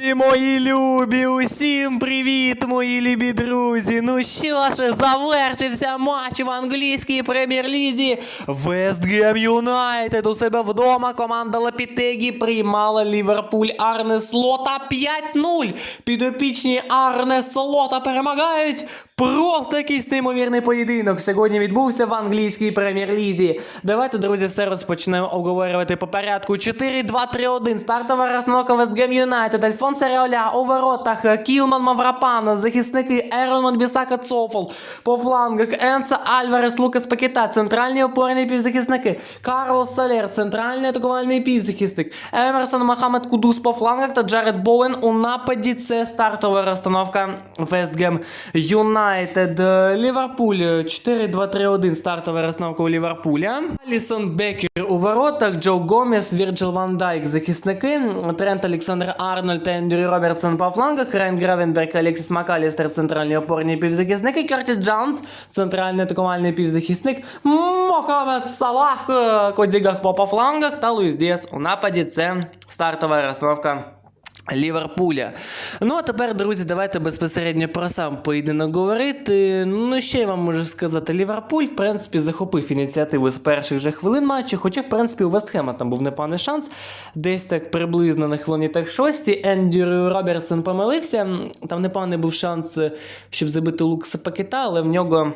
І мої любі, усім привіт, мої любі друзі. Ну що ж, завершився матч в англійській прем'єр-лізі. Вестгем Юнайтед у себе вдома. Команда Лапітегі приймала Ліверпуль Арне Слота 5-0. Підопічні Арне Слота перемагають. Просто якийсь неймовірний поєдинок сьогодні відбувся в англійській прем'єр-лізі. Давайте, друзі, все розпочнемо обговорювати по порядку. 4-2-3-1. Стартова розстановка Вестгем Юнайтед. Альфонсо Реоля у воротах. Кілман Маврапано. Захисники Ерон Монбісака Цофол. По флангах Енса Альварес Лукас Пакета. Центральні опорні півзахисники. Карлос Салер. Центральний атакувальний півзахисник. Емерсон Мохамед Кудус по флангах та Джаред Боуен у нападі. Це стартова розстановка Вестгем Юнайтед. Ліверпуль 4-2-3-1 стартова розстановка у Ліверпуля. Алісон Бекер у воротах, Джо Гомес, Вірджил Ван Дайк захисники, Трент Олександр Арнольд та Ендрю Робертсон по флангах, Райан Гравенберг, Алексіс Макалістер, центральні опорні півзахисники, Кертіс Джонс, центральний атакувальний півзахисник, Мохамед Салах, Коді Гакпо по флангах та Луїс Діас у нападі. Це стартова розстановка. Ліверпуля. Ну а тепер, друзі, давайте безпосередньо про сам поєдинок говорити. Ну, що я вам можу сказати? Ліверпуль, в принципі, захопив ініціативу з перших же хвилин матчу, хоча, в принципі, у Вестхема там був непоганий шанс. Десь так приблизно на хвилині так шостій. Ендрю Робертсон помилився. Там непоганий був шанс, щоб забити Лукса Пакета, але в нього.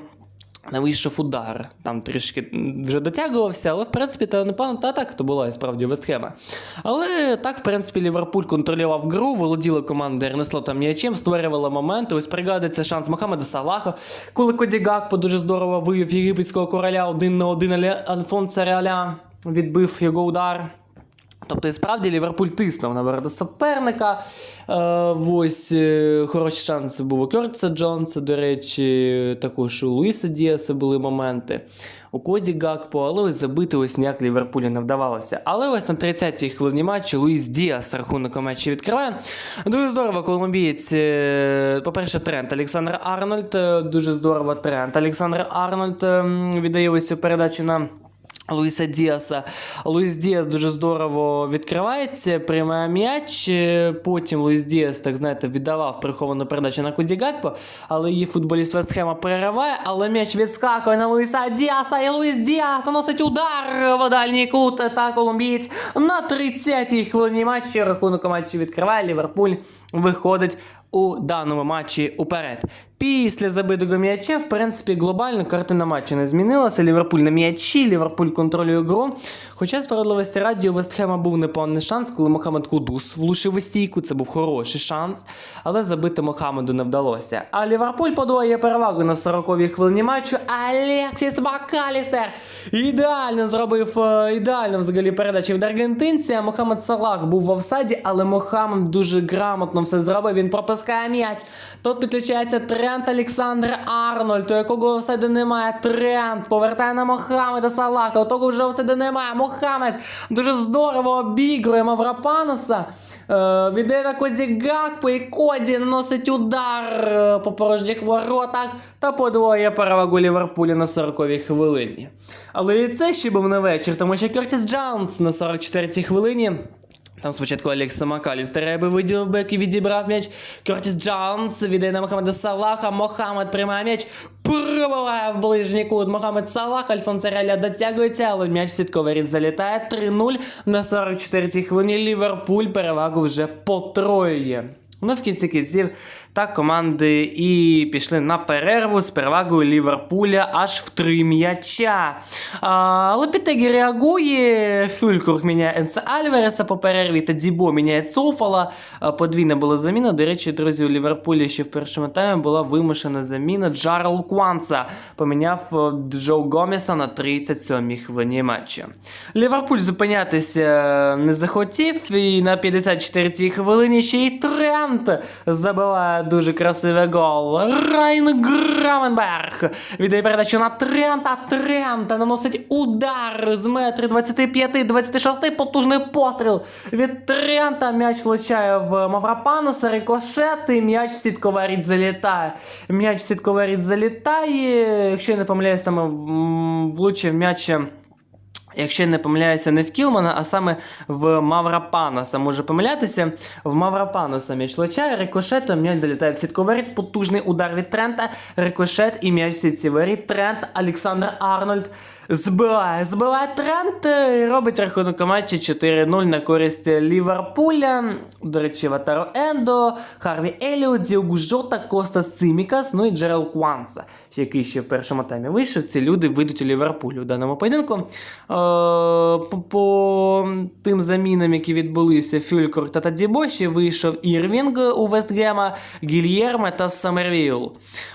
Не вийшов удар, там трішки вже дотягувався, але в принципі та непогано та так то була і справді Вестхема. Але так, в принципі, Ліверпуль контролював гру, володіла команда Ернесло там м'ячем, створювала моменти. Ось пригадується шанс Мохамеда Салаха, коли Коді Гакпо дуже здорово вивів єгипетського короля один на один, Альфонса Реаля відбив його удар. Тобто, і справді Ліверпуль тиснув на ворота суперника. Е, ось е, хороші шанси був у Кертса Джонса, до речі, також у Луїса Діаса були моменти. У Коді Гакпо, але ось забити ось ніяк Ліверпулю не вдавалося. Але ось на 30-й хвилині матчу Луїс Діас рахунок матчі відкриває. Дуже здорово, колумбієць, е, по-перше, Трент Олександр Арнольд. Дуже здорово Трент Олександр Арнольд ем, віддає ось цю передачу на. Луїса Діаса. Луїс Діас дуже здорово відкривається, приймає м'яч. Потім Луїс Діас, так знаєте, віддавав приховану передачу на Коді Гакпо, але її футболіст Вестхема перериває, але м'яч відскакує на Луїса Діаса, і Луїс Діас наносить удар в дальній кут та колумбієць на 30-й хвилині матчу. Рахунок у матчі відкриває. Ліверпуль виходить у даному матчі уперед. Після забитого м'яча, в принципі, глобально картина матчу не змінилася. Ліверпуль на м'ячі, Ліверпуль контролює гру. Хоча справедливості раді у Вестхема був непоганий шанс, коли Мохамед Кудус влучив у стійку. Це був хороший шанс, але забити Мохамеду не вдалося. А Ліверпуль подвоює перевагу на 40-й хвилині матчу. Алексіс Макалістер ідеально зробив е, ідеально взагалі передачу від аргентинця. Мохамед Салах був в офсайді, але Мохамед дуже грамотно все зробив. Він пропускає м'яч. Тут підключається Трент Олександр Арнольд, у якого офсайду немає. Трент повертає на Мохамеда Салаха. У того вже офсайду немає. Мохамед дуже здорово обігрує Маврапаноса. Е, віддає на Коді Гакпо і Коді наносить удар е, по порожніх воротах та подвоює перевагу Ліверпулю на 40-й хвилині. Але і це ще був не вечір, тому що Кертіс Джонс на 44-й хвилині. Там спочатку Алекса Макалістера би виділив бек і відібрав м'яч. Кертіс Джонс віддає на Мохаммеда Салаха. Мохаммед приймає м'яч. Пробиває в ближній кут. Мохаммед Салах. Альфонсо Реля дотягується, але м'яч сітковий рід залітає. 3-0 на 44-й хвилині. Ліверпуль перевагу вже потроює. Ну, в кінці кінців так команди і пішли на перерву з перевагою Ліверпуля аж в три м'яча. Лепітегі реагує, Фюлькурк міняє Енса Альвереса по перерві, та Дібо міняє Цофала. Подвійна була заміна. До речі, друзі, у Ліверпулі ще в першому таймі була вимушена заміна. Джарел Кванца поміняв е, Джо Гомеса на 37-й хвилині матчу. Ліверпуль зупинятися не захотів, і на 54-й хвилині ще й Трент забиває дуже красивий гол. Райн Гравенберг віддає передачу на Трента. Трента наносить удар з метри 25-26. Потужний постріл від Трента. М'яч влучає в Маврапаноса, рикошет, і м'яч в сітковий рід залітає. М'яч в сітковий рід залітає. Якщо я не помиляюсь, там влучив м'яч. Якщо я не помиляюся, не в Кілмана, а саме в Маврапаноса. Може помилятися. В Маврапаноса м'яч влучає, рикошетом м'яч залітає в сітку воріт, потужний удар від Трента, рикошет і м'яч в сітці. Трент, Олександр Арнольд збиває. Збиває Трент і робить рахунок у матчі 4-0 на користь Ліверпуля. До речі, Ватаро Ендо, Харві Еліот, Діогу Жота, Коста Симікас, ну і Джерел Кванца, який ще в першому таймі вийшов. Ці люди вийдуть у Ліверпулю у даному поєдинку. Е, по, тим замінам, які відбулися, Фюлькор та Тадібоші, вийшов Ірвінг у Вестгема, Гільєрме та Самервіл.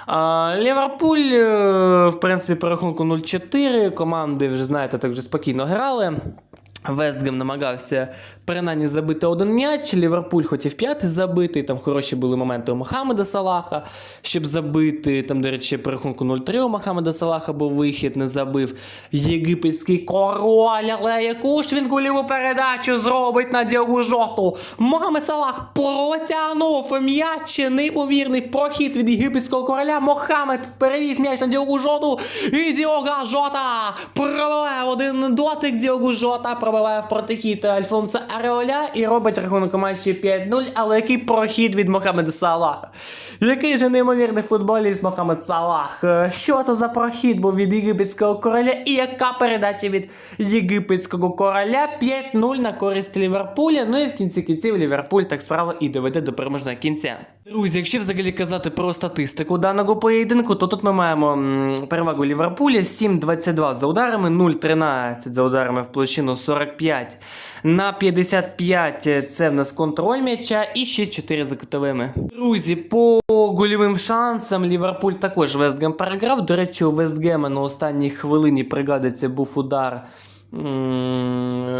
Е, Ліверпуль, е, в принципі, по рахунку 0-4. Команди вже знаєте, так вже спокійно грали. Вестгем намагався принаймні забити один м'яч. Ліверпуль хотів п'ятий забити. Там хороші були моменти у Мохамеда Салаха, щоб забити. Там, до речі, по рахунку 0-3 у Мохамеда Салаха був вихід, не забив єгипетський король. Але яку ж він голіву передачу зробить на Діогу Жоту? Мохамед Салах протягнув м'яч. Неймовірний прохід від єгипетського короля. Мохамед перевів м'яч на Діогу Жоту. І Діога Жота пробиває один дотик. Діогу Жота пробиває в протихід Альфонса Ареоля і робить рахунок у матчі 5-0. Але який прохід від Мохамеда Салаха? Який же неймовірний футболіст Мохамед Салах? Е, Що це за прохід був від єгипетського короля? І яка передача від єгипетського короля? 5-0 на користь Ліверпуля. Ну і в кінці кінців Ліверпуль так справа і доведе до переможного кінця. Друзі, якщо взагалі казати про статистику даного поєдинку, то тут ми маємо перевагу Ліверпуля 7-22 за ударами, 0-13 за ударами в площину 45 на 55 це в нас контроль м'яча і 6-4 за кутовими. Друзі, по гольовим шансам Ліверпуль також Вестгем переграв. До речі, у Вестгема на останній хвилині пригадиться був удар.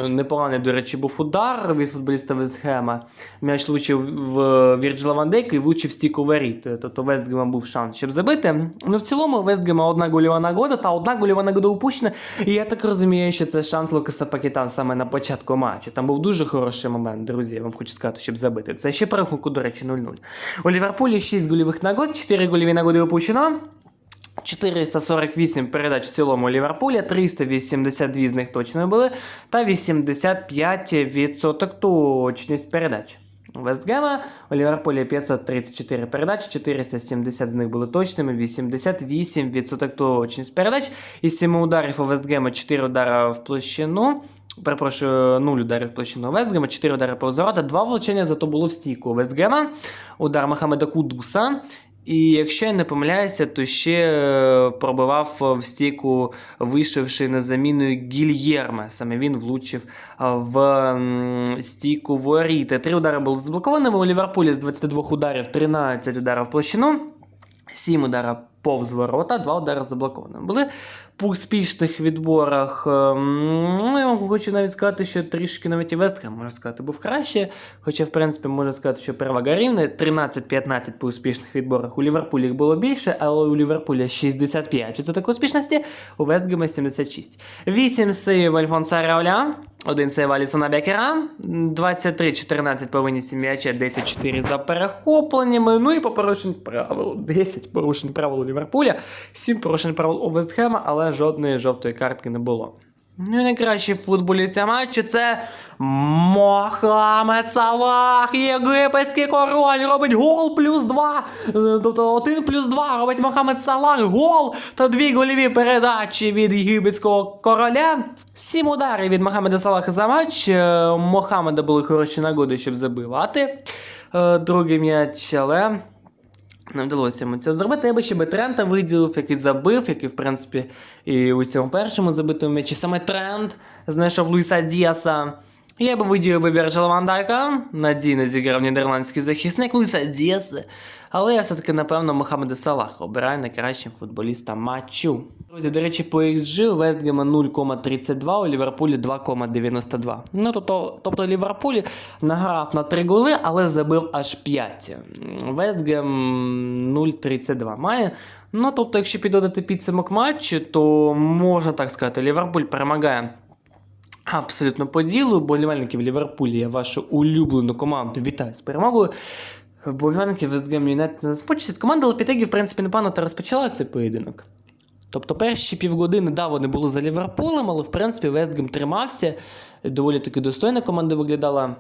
Непоганий, до речі, був удар від футболіста Вестгема. М'яч влучив в Вірджила Ван і влучив в стіку воріт. Тобто Вестгема був шанс, щоб забити. Ну, в цілому, Вестгема одна гольова нагода та одна гольова нагода упущена. І я так розумію, що це шанс Лукаса Пакетан саме на початку матчу. Там був дуже хороший момент, друзі. Я вам хочу сказати, щоб забити. Це ще по рахунку, до речі, 0-0. У Ліверпулі 6 гольових нагод, 4 гольові нагоди упущено. 448 передач в цілому Ліверпуля, 382 з них точно були, та 85% точність передач. Вестгема у Ліверпулі 534 передач, 470 з них були точними, 88% точність передач. Із 7 ударів у Вестгема 4 удара в площину. Перепрошую, 0 ударів в площину Вестгема, 4 удари по ворота, 2 влучення зато було в стійку Вестгема. Удар Мохамеда Кудуса. І якщо я не помиляюся, то ще е, пробивав в стійку, вийшовши на заміну Гільєрме. Саме він влучив е, в стійку воріта. Три удари були заблокованими у Ліверпулі з 22 ударів, 13 ударів в площину, 7 ударів повз ворота, 2 удари заблокованими. Були по успішних відборах. ем, Ну, я вам хочу навіть сказати, що трішки навіть і Вестхем, можна сказати, був краще. Хоча, в принципі, можна сказати, що перевага рівна. 13-15 по успішних відборах. У Ліверпулі їх було більше, але у Ліверпуля 65% успішності, у Вестгема 76. 8 сейв Альфонса Рауля, 1 сейв Алісона Бекера, 23-14 по винісі м'яча, 10-4 за перехопленнями. Ну і по порушень правил. 10 порушень правил у Ліверпуля, 7 порушень правил у Вестхема, але жодної жовтої картки не було. Ну і найкращий футболіст матчу це Мохамед Салах, єгипетський король, робить гол плюс 2. Тобто 1 плюс 2 робить Мохамед Салах, гол та дві гольові передачі від єгипетського короля. Сім ударів від Мохамеда Салаха за матч. Е, Мохамеда були хороші нагоди, щоб забивати е, другий м'яч, але не вдалося йому це зробити. Я би ще би Трента виділив, який забив, який, в принципі, і у цьому першому забитому м'ячі саме Трент знайшов Луїса Діаса. Я би виділив би Вірджила Ван надійно зіграв нідерландський захисник Луїса Діаса. Але я все-таки, напевно, Мохаммеда Салах обираю найкращим футболістом матчу. Друзі, до речі, по XG у Вестгема 0,32, у Ліверпулі 2,92. Ну, тобто, тобто Ліверпуль награв на 3 голи, але забив аж 5. Вестгем 0,32 має. Ну, тобто, якщо підводити підсумок матчу, то можна так сказати, Ліверпуль перемагає абсолютно по ділу. Болівальників Ліверпулі, я вашу улюблену команду вітаю з перемогою. Вболівальники Вестгем Юнайтед не розпочали. Команда Лепітегі, в принципі, непогано та розпочала цей поєдинок. Тобто перші півгодини, да, вони були за Ліверпулем, але в принципі Вестгем тримався. Доволі таки достойна команда виглядала.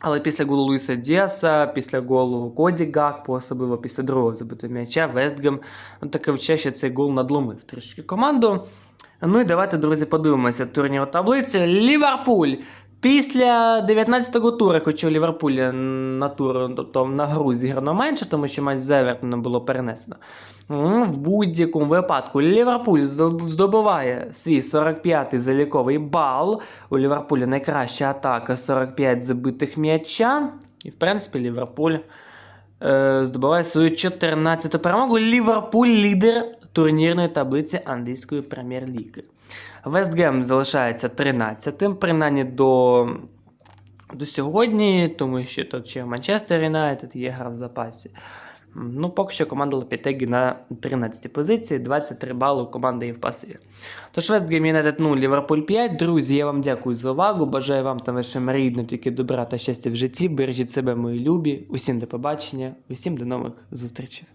Але після голу Луїса Діаса, після голу Коді Гакпо, особливо після другого забитого м'яча, Вестгем ну, таке вче, цей гол надломив трішки команду. Ну і давайте, друзі, подивимося турніру таблицю. Ліверпуль. Після 19-го тура, хоча у Ліверпуля на тур, тобто на гру зіграно менше, тому що матч з Евертоном було перенесено. В будь-якому випадку Ліверпуль здобуває свій 45-й заліковий бал. У Ліверпуля найкраща атака 45 забитих м'яча. І в принципі Ліверпуль е, здобуває свою 14-ту перемогу. Ліверпуль лідер турнірної таблиці англійської прем'єр-ліги. Вестгем залишається 13-тим, принаймні до, до сьогодні, тому що тут ще Манчестер Юнайтед є гра в запасі. Ну, поки що команда Лопітегі на 13-й позиції, 23 бали у команди є в пасиві. Тож Вестгем Юнайтед 0, Ліверпуль 5. Друзі, я вам дякую за увагу. Бажаю вам та вашим рідним тільки добра та щастя в житті. Бережіть себе, мої любі. Усім до побачення, усім до нових зустрічей.